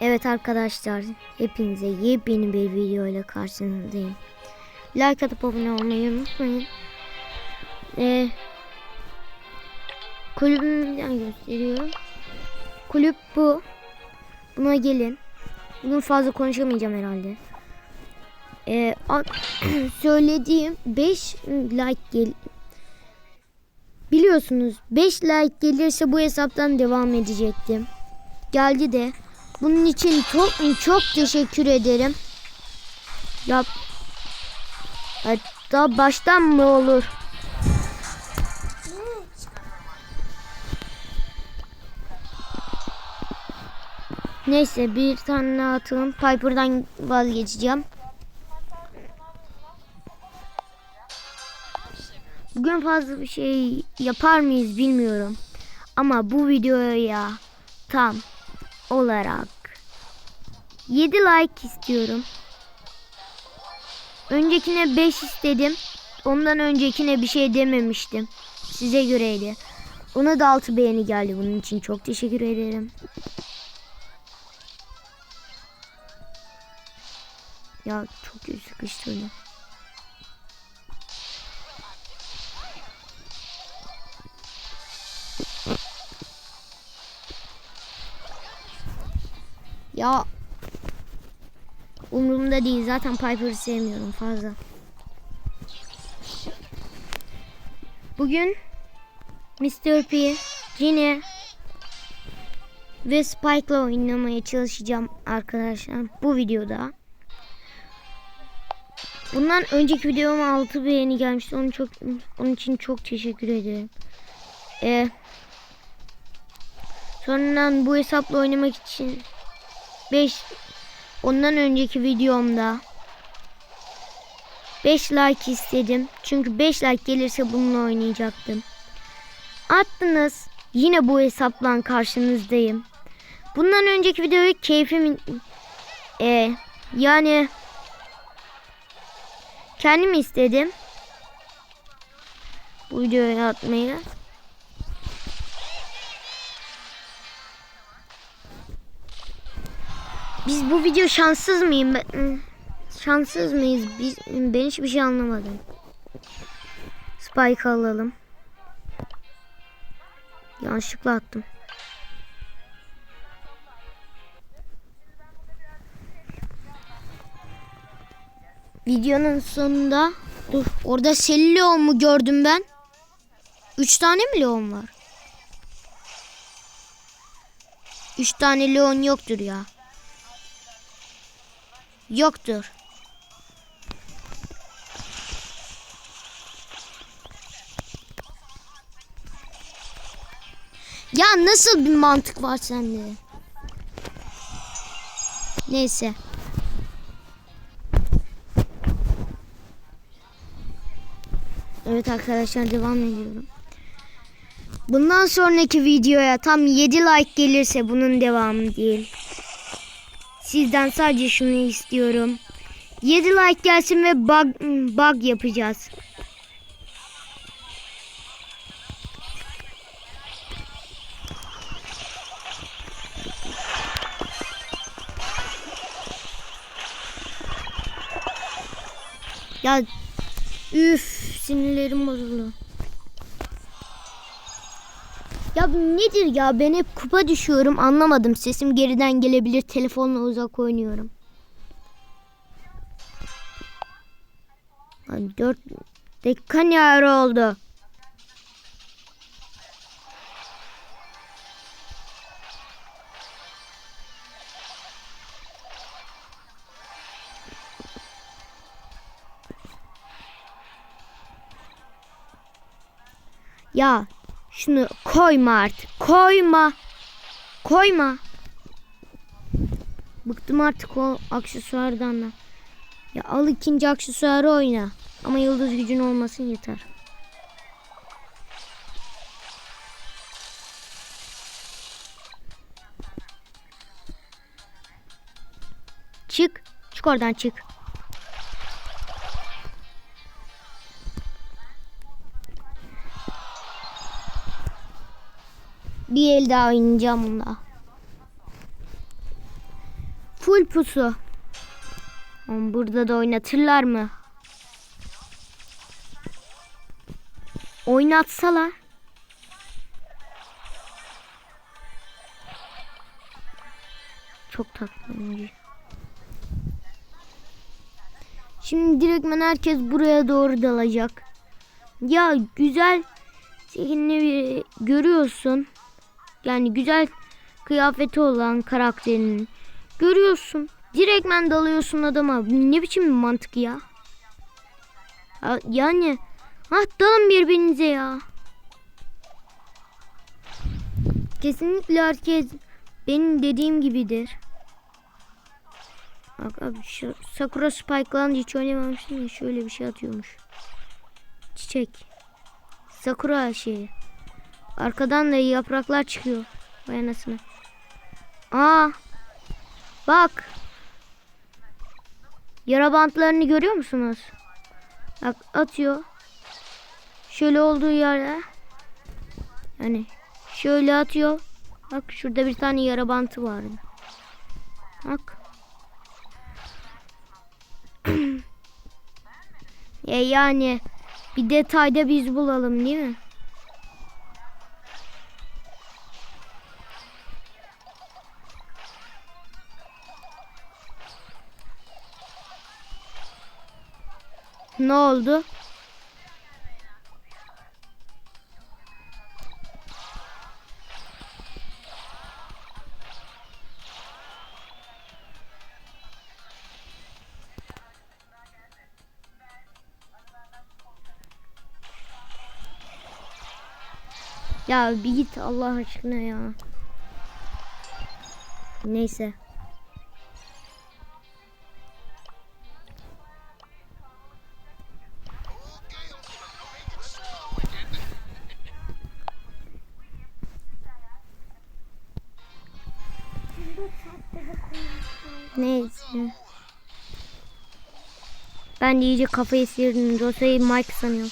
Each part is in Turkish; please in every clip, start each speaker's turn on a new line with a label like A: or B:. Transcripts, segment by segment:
A: Evet arkadaşlar hepinize yepyeni bir video ile karşınızdayım. Like atıp abone olmayı unutmayın. Ee, kulübümden gösteriyorum. Kulüp bu. Buna gelin. Bugün fazla konuşamayacağım herhalde. Ee, söylediğim 5 like gel Biliyorsunuz 5 like gelirse bu hesaptan devam edecektim. Geldi de. Bunun için çok çok teşekkür ederim. Ya hatta baştan mı olur? Neyse bir tane atalım. Piper'dan vazgeçeceğim. Bugün fazla bir şey yapar mıyız bilmiyorum. Ama bu videoya tam olarak 7 like istiyorum. Öncekine 5 istedim. Ondan öncekine bir şey dememiştim. Size göreydi. Ona da 6 beğeni geldi. Bunun için çok teşekkür ederim. Ya çok kötü sıkıştırdım. Ya umurumda değil. Zaten Piper'ı sevmiyorum fazla. Bugün Mr. P, Ginny ve Spike'la oynamaya çalışacağım arkadaşlar bu videoda. Bundan önceki videoma 6 beğeni gelmişti. Onun çok onun için çok teşekkür ederim. Ee, sonradan bu hesapla oynamak için 5 ondan önceki videomda 5 like istedim. Çünkü 5 like gelirse bununla oynayacaktım. Attınız. Yine bu hesapla karşınızdayım. Bundan önceki videoyu keyfim e, yani kendim istedim. Bu videoyu atmayı. Biz bu video şanssız mıyım? Ben, şanssız mıyız? Biz, ben hiçbir şey anlamadım. Spike alalım. Yanlışlıkla attım. Videonun sonunda dur orada Sellion mu gördüm ben? Üç tane mi Leon var? Üç tane Leon yoktur ya. Yoktur. Ya nasıl bir mantık var sende? Neyse. Evet arkadaşlar devam ediyorum. Bundan sonraki videoya tam 7 like gelirse bunun devamı değil. Sizden sadece şunu istiyorum. 7 like gelsin ve bug, bug yapacağız. Ya üf sinirlerim bozuldu. Ya nedir ya ben hep kupa düşüyorum anlamadım sesim geriden gelebilir telefonla uzak oynuyorum. Lan 4 dakika ne ara oldu? Ya şunu koyma artık. Koyma. Koyma. Bıktım artık o aksesuardan da. Ya al ikinci aksesuarı oyna. Ama yıldız gücün olmasın yeter. Çık. Çık oradan çık. Bir el daha oynayacağım bunda. full pusu. Burada da oynatırlar mı? Oynatsalar. Çok tatlı. Şimdi direktmen herkes buraya doğru dalacak. Ya güzel bir görüyorsun. Yani güzel kıyafeti olan karakterinin görüyorsun. Direktmen dalıyorsun adama. Ne biçim bir mantık ya? Ha, Yani ha dalın birbirinize ya. Kesinlikle herkes benim dediğim gibidir. Bak abi şu Sakura Spike'lan hiç oynamamıştım ya şöyle bir şey atıyormuş. Çiçek. Sakura şeyi. Arkadan da yapraklar çıkıyor. Vay anasını. Aa. Bak. Yara bantlarını görüyor musunuz? Bak atıyor. Şöyle olduğu yerde. Yani şöyle atıyor. Bak şurada bir tane yara bantı vardı. Bak. e yani bir detayda biz bulalım değil mi? Ne oldu? Ya bir git Allah aşkına ya. Neyse. Ben de iyice kafayı sıyırdım. Rosa'yı Mike sanıyorum.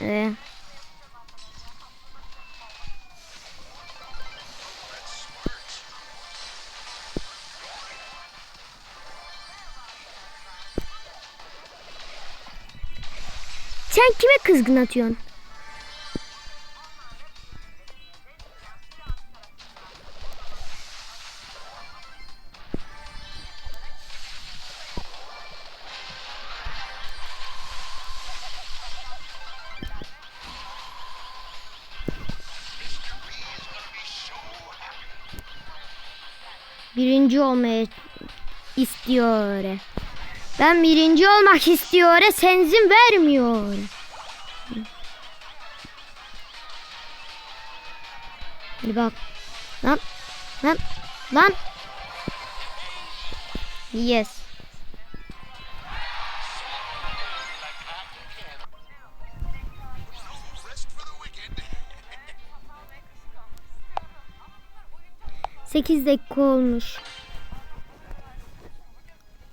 A: Ee, sen kime kızgın atıyorsun? Birinci olmaya istiyor. Ben birinci olmak istiyor. Senzin vermiyor. Hadi bak. Lan. Lan. Lan. Yes. Sekiz dakika olmuş.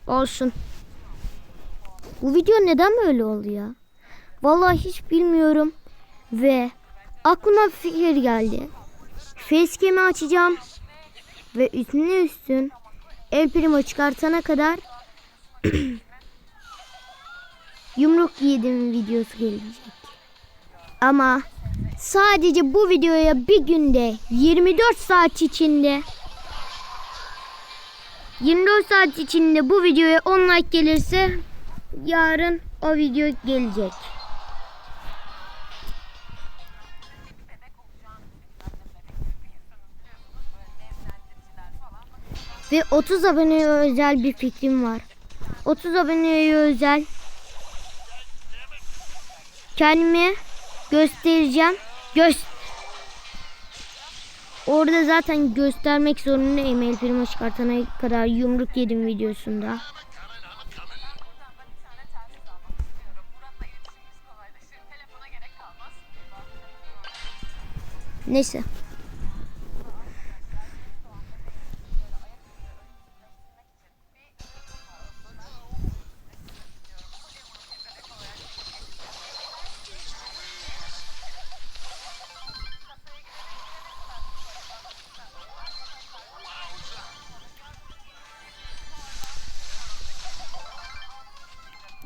A: Olsun. Bu video neden böyle oldu ya? Vallahi hiç bilmiyorum. Ve aklıma bir fikir geldi. Facecam'i açacağım. Ve üstüne üstün El Primo çıkartana kadar yumruk yedim videosu gelecek. Ama sadece bu videoya bir günde 24 saat içinde 24 saat içinde bu videoya 10 like gelirse yarın o video gelecek. Ve 30 aboneye özel bir fikrim var. 30 aboneye özel kendimi göstereceğim. Göz Orada zaten göstermek zorundayım el primo çıkartana kadar yumruk yedim videosunda. Neyse.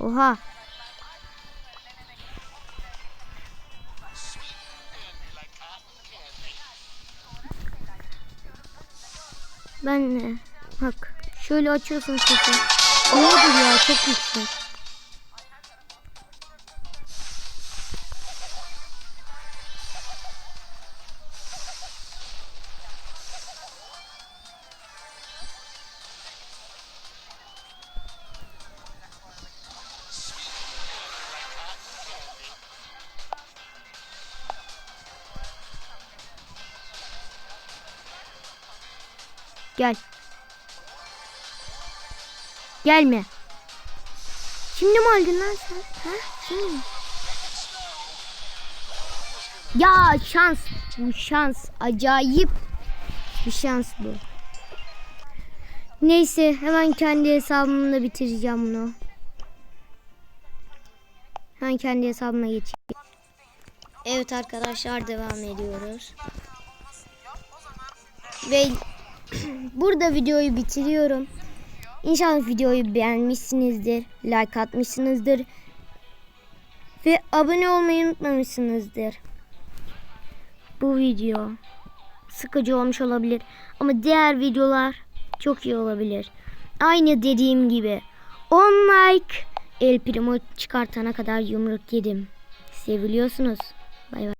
A: Oha. Ben ne? Bak. Şöyle açıyorsun sesi. Nedir ya çok yüksek. Gel. Gelme. Şimdi mi öldün lan sen? Ha? Şimdi mi? Ya şans. Bu şans. Acayip bir şans bu. Neyse hemen kendi hesabımla bitireceğim bunu. Hemen kendi hesabıma geçeyim. Evet arkadaşlar devam ediyoruz. Ve burada videoyu bitiriyorum. İnşallah videoyu beğenmişsinizdir, like atmışsınızdır ve abone olmayı unutmamışsınızdır. Bu video sıkıcı olmuş olabilir ama diğer videolar çok iyi olabilir. Aynı dediğim gibi 10 like El Primo çıkartana kadar yumruk yedim. Seviliyorsunuz. Bay bay.